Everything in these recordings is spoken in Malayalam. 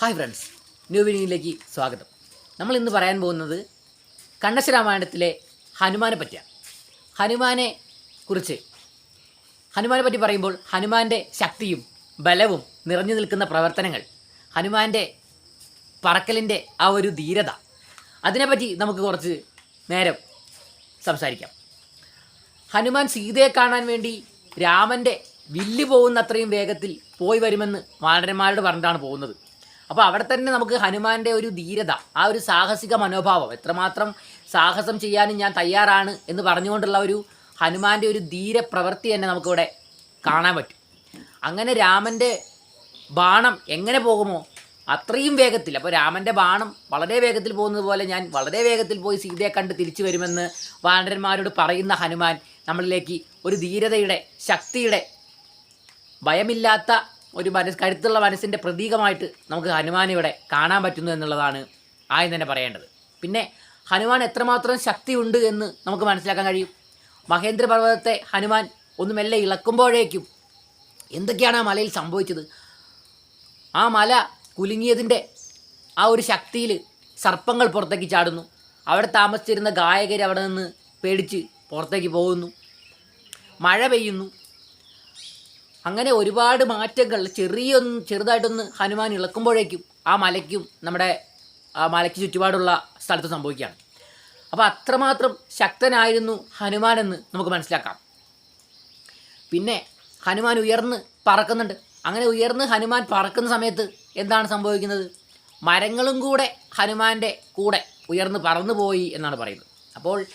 ഹായ് ഫ്രണ്ട്സ് ന്യൂ വീഡിയോയിലേക്ക് സ്വാഗതം. നമ്മൾ ഇന്ന് പറയാൻ പോകുന്നത് കണ്ണശരാമായണത്തിലെ ഹനുമാനെ പറ്റിയാണ്. ഹനുമാനെ കുറിച്ച്. ഹനുമാനെ പറ്റി പറയുമ്പോൾ ഹനുമാന്റെ ശക്തിയും ബലവും നിറഞ്ഞു നിൽക്കുന്ന പ്രവർത്തനങ്ങൾ ഹനുമാന്റെ പറക്കലിന്റെ ആ ഒരു ധീരത അതിനെപ്പറ്റി നമുക്ക് കുറച്ച് നേരം സംസാരിക്കാം. ഹനുമാൻ സീതയെ കാണാൻ വേണ്ടി രാമന്റെ വില്ല് പോകുന്ന അത്രയും വേഗത്തിൽ പോയി വരുമെന്ന് വാനരന്മാരോട് പറഞ്ഞിട്ടാണ് പോകുന്നത്. അപ്പോൾ അവിടെ തന്നെ നമുക്ക് ഹനുമാന്റെ ഒരു ധീരത ആ ഒരു സാഹസിക മനോഭാവം എത്രമാത്രം സാഹസം ചെയ്യാനും ഞാൻ തയ്യാറാണ് എന്ന് പറഞ്ഞുകൊണ്ടുള്ള ഒരു ഹനുമാന്റെ ഒരു ധീര പ്രവൃത്തി തന്നെ നമുക്കിവിടെ കാണാൻ പറ്റും. അങ്ങനെ രാമന്റെ ബാണം എങ്ങനെ പോകുമോ അത്രയും വേഗത്തിൽ അപ്പോൾ രാമന്റെ ബാണം വളരെ വേഗത്തിൽ പോകുന്നത് പോലെ ഞാൻ വളരെ വേഗത്തിൽ പോയി സീതയെ കണ്ട് തിരിച്ചു വരുമെന്ന് വാനരന്മാരോട് പറയുന്ന ഹനുമാൻ നമ്മളിലേക്ക് ഒരു ധീരതയുടെ ശക്തിയുടെ ഭയമില്ലാത്ത ഒരു മനസ് കരുത്തുള്ള മനസ്സിന്റെ പ്രതീകമായിട്ട് നമുക്ക് ഹനുമാൻ ഇവിടെ കാണാൻ പറ്റുന്നു എന്നുള്ളതാണ് ആദ്യം തന്നെ പറയേണ്ടത്. പിന്നെ ഹനുമാൻ എത്രമാത്രം ശക്തിയുണ്ട് എന്ന് നമുക്ക് മനസ്സിലാക്കാൻ കഴിയും. മഹേന്ദ്ര പർവതത്തെ ഹനുമാൻ ഒന്ന് മെല്ലെ ഇളക്കുമ്പോഴേക്കും എന്തൊക്കെയാണ് ആ മലയിൽ സംഭവിച്ചത്? ആ മല കുലുങ്ങിയതിന്റെ ആ ഒരു ശക്തിയിൽ സർപ്പങ്ങൾ പുറത്തേക്ക് ചാടുന്നു. അവിടെ താമസിച്ചിരുന്ന ഗായകർ അവിടെ നിന്ന് പേടിച്ച് പുറത്തേക്ക് പോകുന്നു. മഴ പെയ്യുന്നു. അങ്ങനെ ഒരുപാട് മാറ്റങ്ങൾ ചെറിയൊന്ന് ചെറുതായിട്ടൊന്ന് ഹനുമാൻ ഇളക്കുമ്പോഴേക്കും ആ മലയ്ക്കും നമ്മുടെ ആ മലയ്ക്ക് ചുറ്റുപാടുള്ള സ്ഥലത്ത് സംഭവിക്കുകയാണ്. അപ്പോൾ അത്രമാത്രം ശക്തനായിരുന്നു ഹനുമാൻ എന്ന് നമുക്ക് മനസ്സിലാക്കാം. പിന്നെ ഹനുമാൻ ഉയർന്ന് പറക്കുന്നുണ്ട്. അങ്ങനെ ഉയർന്ന് ഹനുമാൻ പറക്കുന്ന സമയത്ത് എന്താണ് സംഭവിക്കുന്നത്? മരങ്ങളും കൂടെ ഹനുമാന്റെ കൂടെ ഉയർന്ന് പറന്നു പോയി എന്നാണ് പറയുന്നത്. അപ്പോൾ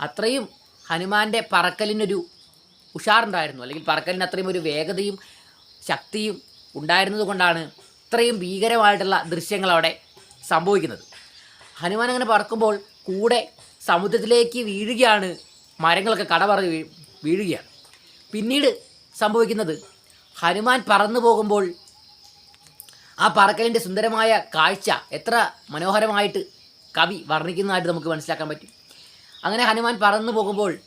അത്രയും ഹനുമാന്റെ പറക്കലിനൊരു ഉഷാറുണ്ടായിരുന്നു. അല്ലെങ്കിൽ പറക്കലിന് അത്രയും ഒരു വേഗതയും ശക്തിയും ഉണ്ടായിരുന്നത് കൊണ്ടാണ് ഇത്രയും ഭീകരമായിട്ടുള്ള ദൃശ്യങ്ങൾ അവിടെ സംഭവിക്കുന്നത്. ഹനുമാൻ അങ്ങനെ പറക്കുമ്പോൾ കൂടെ സമുദ്രത്തിലേക്ക് വീഴുകയാണ്. മരങ്ങളൊക്കെ കടപറഞ്ഞ് വീ വീഴുകയാണ്. പിന്നീട് സംഭവിക്കുന്നത് ഹനുമാൻ പറന്നു പോകുമ്പോൾ ആ പറക്കലിന്റെ സുന്ദരമായ കാഴ്ച എത്ര മനോഹരമായിട്ട് കവി വർണിക്കുന്നതായിട്ട് നമുക്ക് മനസ്സിലാക്കാൻ പറ്റും. അങ്ങനെ ഹനുമാൻ പറന്നു പോകുമ്പോൾ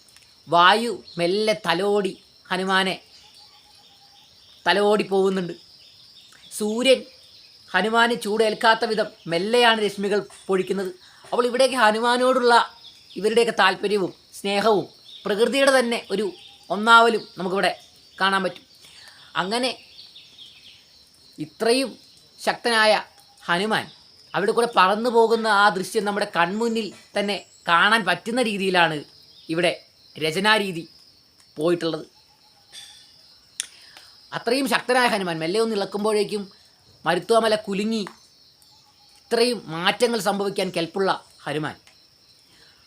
വായു മെല്ലെ തലോടി ഹനുമാനെ തലോടി പോകുന്നുണ്ട്. സൂര്യൻ ഹനുമാന് ചൂടേൽക്കാത്ത വിധം മെല്ലെയാണ് രശ്മികൾ പൊഴിക്കുന്നത്. അപ്പോൾ ഇവിടേക്ക് ഹനുമാനോടുള്ള ഇവരുടെയൊക്കെ താല്പര്യവും സ്നേഹവും പ്രകൃതിയുടെ തന്നെ ഒരു ഒന്നാവലും നമുക്കിവിടെ കാണാൻ പറ്റും. അങ്ങനെ ഇത്രയും ശക്തനായ ഹനുമാൻ അവിടെ കൂടെ പറന്നു പോകുന്ന ആ ദൃശ്യം നമ്മുടെ കൺമുന്നിൽ തന്നെ കാണാൻ പറ്റുന്ന രീതിയിലാണ് ഇവിടെ രചനാരീതി പോയിട്ടുള്ളത്. അത്രയും ശക്തനായ ഹനുമാൻ മെല്ലെ ഒന്ന് ഇളക്കുമ്പോഴേക്കും മരുത്വമല കുലുങ്ങി ഇത്രയും മാറ്റങ്ങൾ സംഭവിക്കാൻ കെൽപ്പുള്ള ഹനുമാൻ.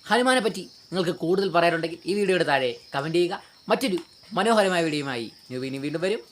ഹനുമാനെ പറ്റി നിങ്ങൾക്ക് കൂടുതൽ പറയാനുണ്ടെങ്കിൽ ഈ വീഡിയോയുടെ താഴെ കമന്റ് ചെയ്യുക. മറ്റൊരു മനോഹരമായ വീഡിയോയുമായി ന്യൂ വീണ്ടും വരും.